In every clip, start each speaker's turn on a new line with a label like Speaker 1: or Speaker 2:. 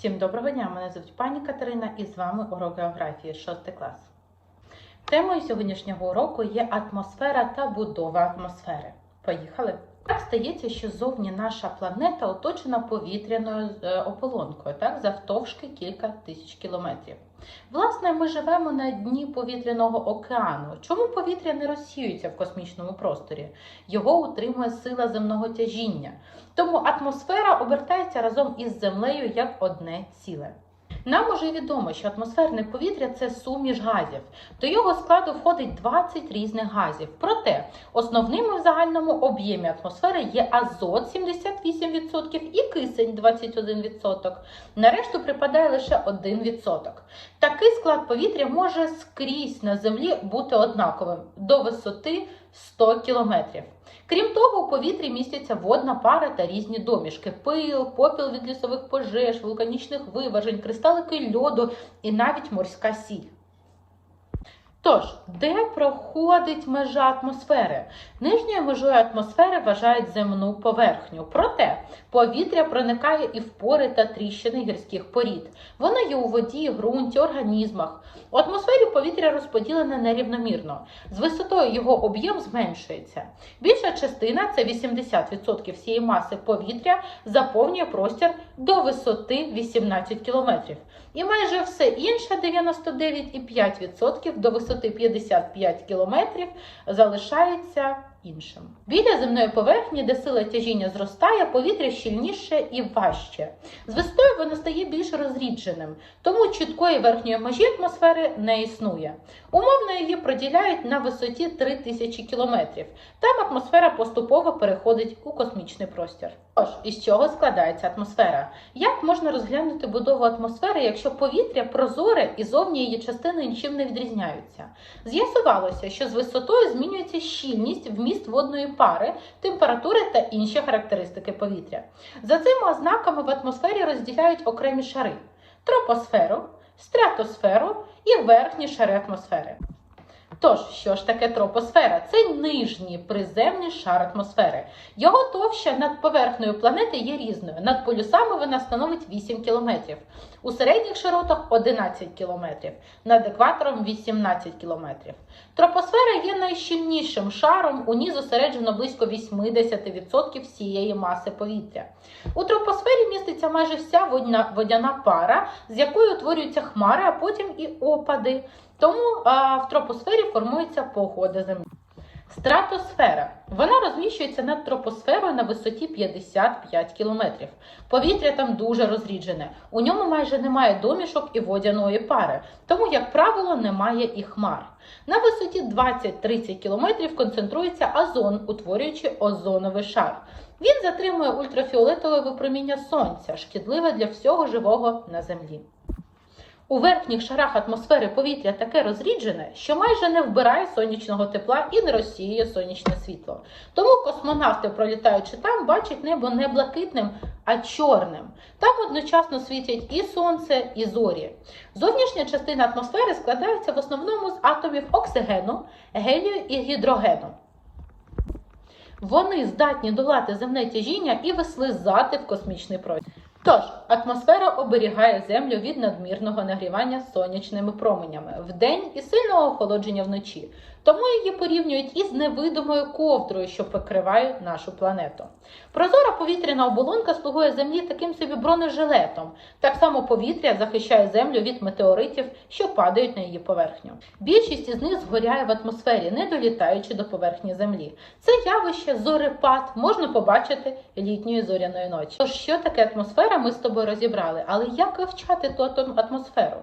Speaker 1: Всім доброго дня! Мене звуть пані Катерина і з вами урок географії 6 клас. Темою сьогоднішнього уроку є атмосфера та будова атмосфери. Поїхали! Так стається, що зовні наша планета оточена повітряною е, ополонкою, так, завтовшки кілька тисяч кілометрів. Власне, ми живемо на дні повітряного океану. Чому повітря не розсіюється в космічному просторі? Його утримує сила земного тяжіння. Тому атмосфера обертається разом із землею як одне ціле. Нам уже відомо, що атмосферне повітря це суміш газів. До його складу входить 20 різних газів. Проте основними в загальному об'ємі атмосфери є азот 78% і кисень 21%. На решту припадає лише 1%. Такий склад повітря може скрізь на землі бути однаковим до висоти 100 кілометрів. Крім того, у повітрі містяться водна пара та різні домішки: пил, попіл від лісових пожеж, вулканічних виважень, кристалики льоду і навіть морська сіль. Тож, де проходить межа атмосфери? Нижньою межою атмосфери вважають земну поверхню. Проте повітря проникає і в пори та тріщини гірських порід. Воно є у воді, ґрунті, організмах. У атмосфері повітря розподілене нерівномірно. З висотою його об'єм зменшується. Більша частина це 80% всієї маси повітря, заповнює простір до висоти 18 км. І майже все інше 99,5% до висоти 55 км залишається іншим. Біля земної поверхні, де сила тяжіння зростає, повітря щільніше і важче. з висотою воно стає більш розрідженим, тому чіткої верхньої межі атмосфери не існує. Умовно її проділяють на висоті 3000 км. Там атмосфера поступово переходить у космічний простір. Тож, із чого складається атмосфера? Як можна розглянути будову атмосфери, якщо повітря прозоре і зовні її частини нічим не відрізняються? З'ясувалося, що з висотою змінюється щільність, вміст водної пари, температури та інші характеристики повітря. За цими ознаками в атмосфері розділяють окремі шари: тропосферу, стратосферу і верхні шари атмосфери. Тож, що ж таке тропосфера? Це нижній приземний шар атмосфери. Його товща над поверхнею планети є різною. Над полюсами вона становить 8 км, у середніх широтах 11 км, над екватором 18 км. Тропосфера є найщільнішим шаром, у ній зосереджено близько 80% всієї маси повітря. У тропосфері міститься майже вся водяна пара, з якої утворюються хмари, а потім і опади. Тому а, в тропосфері формується погода Землі. Стратосфера. Вона розміщується над тропосферою на висоті 55 км. Повітря там дуже розріджене. У ньому майже немає домішок і водяної пари, тому, як правило, немає і хмар. На висоті 20-30 км концентрується озон, утворюючи озоновий шар. Він затримує ультрафіолетове випроміння сонця, шкідливе для всього живого на землі. У верхніх шарах атмосфери повітря таке розріджене, що майже не вбирає сонячного тепла і не розсіює сонячне світло. Тому космонавти, пролітаючи там, бачать небо не блакитним, а чорним. Там одночасно світять і сонце, і зорі. Зовнішня частина атмосфери складається в основному з атомів оксигену, гелію і гідрогену. Вони здатні долати земне тяжіння і вислизати в космічний простір. Тож, атмосфера оберігає Землю від надмірного нагрівання сонячними променями вдень і сильного охолодження вночі. Тому її порівнюють із невидимою ковдрою, що покриває нашу планету. Прозора повітряна оболонка слугує Землі таким собі бронежилетом. Так само повітря захищає Землю від метеоритів, що падають на її поверхню. Більшість із них згоряє в атмосфері, не долітаючи до поверхні Землі. Це явище зорепад можна побачити літньої зоряної ночі. Тож, що таке атмосфера, ми з тобою розібрали, але як вивчати ту атмосферу?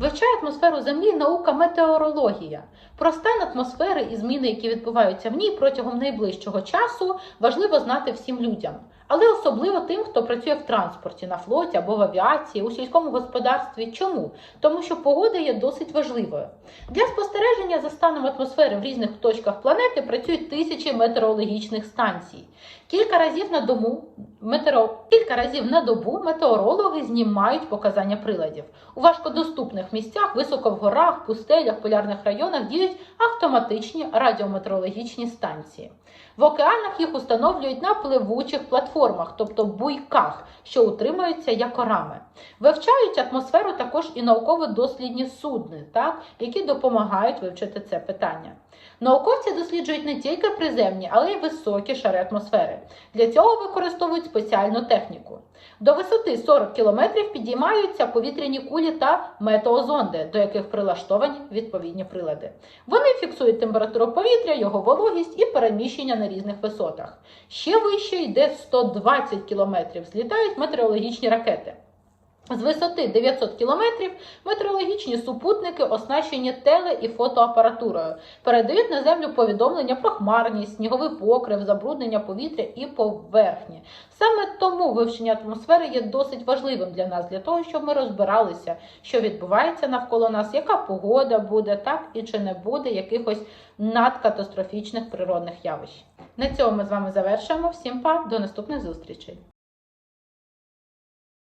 Speaker 1: Вивчає атмосферу Землі наука метеорологія. Про стан атмосфери і зміни, які відбуваються в ній протягом найближчого часу, важливо знати всім людям, але особливо тим, хто працює в транспорті, на флоті або в авіації, у сільському господарстві. Чому? Тому що погода є досить важливою. Для спостереження за станом атмосфери в різних точках планети працюють тисячі метеорологічних станцій. Кілька разів на добу метеоро... Кілька разів на добу метеорологи знімають показання приладів. У важкодоступних місцях, високо в горах, пустелях, полярних районах діють автоматичні радіометеорологічні станції. В океанах їх установлюють на пливучих платформах, тобто буйках, що утримуються якорами. Вивчають атмосферу також і науково-дослідні судни, так, які допомагають вивчити це питання. Науковці досліджують не тільки приземні, але й високі шари атмосфери. Для цього використовують спеціальну техніку. До висоти 40 км підіймаються повітряні кулі та метеозонди, до яких прилаштовані відповідні прилади. Вони фіксують температуру повітря, його вологість і переміщення на різних висотах. Ще вище йде 120 км, злітають метеорологічні ракети. З висоти 900 кілометрів метеорологічні супутники, оснащені теле- і фотоапаратурою, передають на землю повідомлення про хмарність, сніговий покрив, забруднення повітря і поверхні. Саме тому вивчення атмосфери є досить важливим для нас, для того, щоб ми розбиралися, що відбувається навколо нас, яка погода буде, так і чи не буде якихось надкатастрофічних природних явищ. На цьому ми з вами завершуємо. Всім па, до наступних зустрічей!